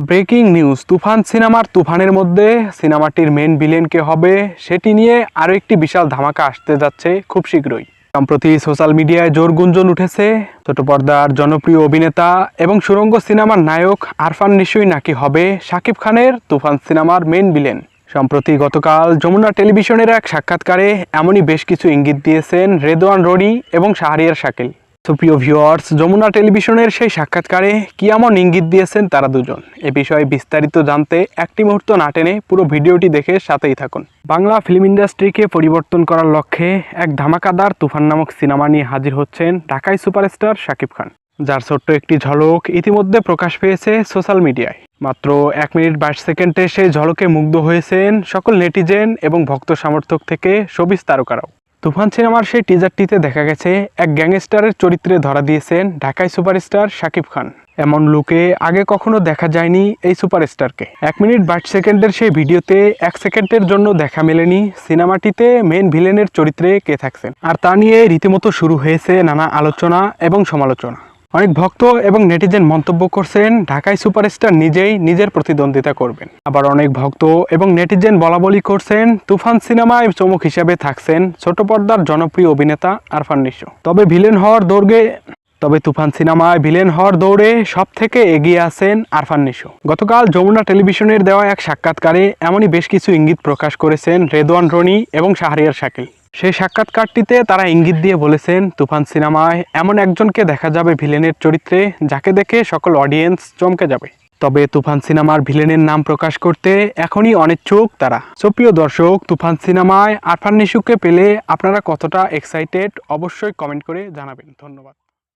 Breaking news, তুফান সিনেমার তুফানের মধ্যে সিনেমাটির মেন ভিলেন কে হবে সেটি নিয়ে আরও একটি বিশাল ধামাকা আসতে যাচ্ছে খুব শীঘ্রই। সম্প্রতি সোশ্যাল মিডিয়ায় জোর গুঞ্জন উঠেছে ছোট পর্দার জনপ্রিয় অভিনেতা এবং সুরঙ্গ সিনেমার নায়ক আরফান নিশ্চয়ই নাকি হবে শাকিব খানের তুফান সিনেমার মেন ভিলেন। সম্প্রতি গতকাল যমুনা টেলিভিশনের এক সাক্ষাৎকারে এমনই বেশ কিছু ইঙ্গিত দিয়েছেন রেদওয়ান রনি এবং শাহরিয়ার শাকিল। সুপ্রিয় ভিউয়ার্স যমুনা টেলিভিশনের সেই সাক্ষাৎকারে কি এমন ইঙ্গিত দিয়েছেন তারা দুজন? এ বিষয়ে বিস্তারিত জানতে একটি মুহূর্ত না টেনে পুরো ভিডিওটি দেখে সাথেই থাকুন। বাংলা ফিল্ম ইন্ডাস্ট্রিকে পরিবর্তন করার লক্ষ্যে এক ধামাকাদার তুফান নামক সিনেমা নিয়ে হাজির হচ্ছেন ঢাকাই সুপারস্টার শাকিব খান। যার ছোট্ট একটি ঝলক ইতিমধ্যে প্রকাশ পেয়েছে সোশ্যাল মিডিয়ায় মাত্র এক মিনিট বাইশ সেকেন্ডে সেই ঝলকে মুগ্ধ হয়েছেন সকল নেটিজেন এবং ভক্ত সমর্থক থেকে সবিজ তারকারাও। তুফান সিনেমার সেই টিজারটিতে দেখা গেছে এক গ্যাংস্টারের চরিত্রে ধরা দিয়েছেন ঢাকায় সুপারস্টার শাকিব খান। এমন লুকে আগে কখনো দেখা যায়নি এই সুপারস্টারকে। এক মিনিট বাইশ সেকেন্ডের সেই ভিডিওতে এক সেকেন্ডের জন্য দেখা মেলেনি সিনেমাটিতে মেন ভিলেনের চরিত্রে কে থাকছেন। আর তা নিয়ে রীতিমতো শুরু হয়েছে নানা আলোচনা এবং সমালোচনা। অনেক ভক্ত এবং নেটিজেন মন্তব্য করছেন, ঢাকায় সুপারস্টার নিজেই নিজের প্রতিদ্বন্দ্বিতা করবেন। আবার অনেক ভক্ত এবং নেটিজেন বলা বলি করছেন, তুফান সিনেমায় চমক হিসাবে থাকছেন ছোট পর্দার জনপ্রিয় অভিনেতা আরফান নিশো। তবে ভিলেন হওয়ার দৌড়ে, তবে তুফান সিনেমায় ভিলেন হওয়ার দৌড়ে সব থেকে এগিয়ে আছেন আরফান নিশো। গতকাল যমুনা টেলিভিশনের দেওয়া এক সাক্ষাৎকারে এমনই বেশ কিছু ইঙ্গিত প্রকাশ করেছেন রেদওয়ান রনি এবং শাহরিয়ার শাকিল। সেই সাক্ষাৎকারটিতে তারা ইঙ্গিত দিয়ে বলেছেন, তুফান সিনেমায় এমন একজনকে দেখা যাবে ভিলেনের চরিত্রে, যাকে দেখে সকল অডিয়েন্স চমকে যাবে। তবে তুফান সিনেমার ভিলেনের নাম প্রকাশ করতে এখনই অনিচ্ছুক তারা। সপ্রিয় দর্শক, তুফান সিনেমায় আরফান নিশুকে পেলে আপনারা কতটা এক্সাইটেড অবশ্যই কমেন্ট করে জানাবেন। ধন্যবাদ।